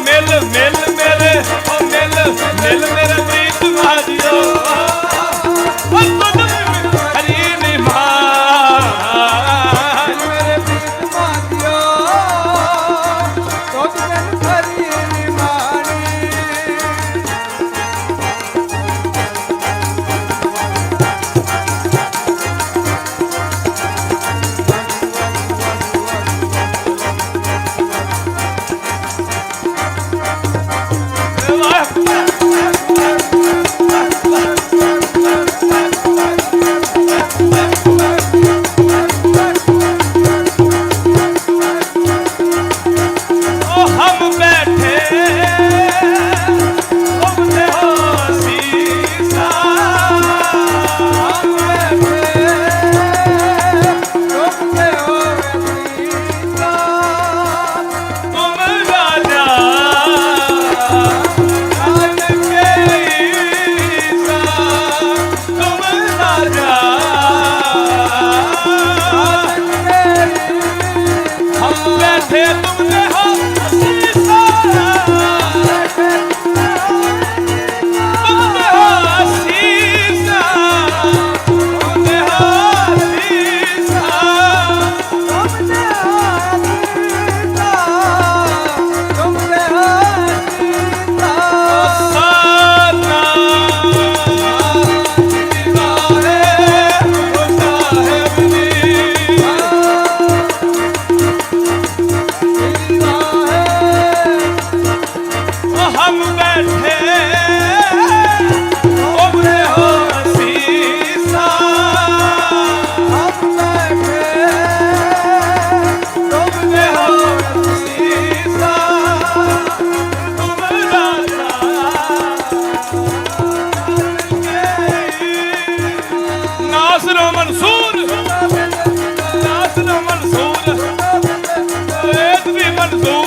mail mail ਬੈਠੇ ਤੁਮ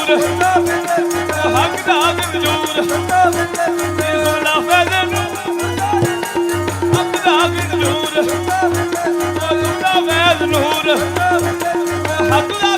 ਹਜ਼ੂਰ ਹੱਕ ਦਾ ਮਨਜ਼ੂਰ ਸੋਨਾ ਫੈਜ਼ਨ ਹੱਕ ਦਾ ਮਨਜ਼ੂਰ ਸੋਨਾ ਫੈਜ਼ ਨੂਰ ਹੱਕ ਦਾ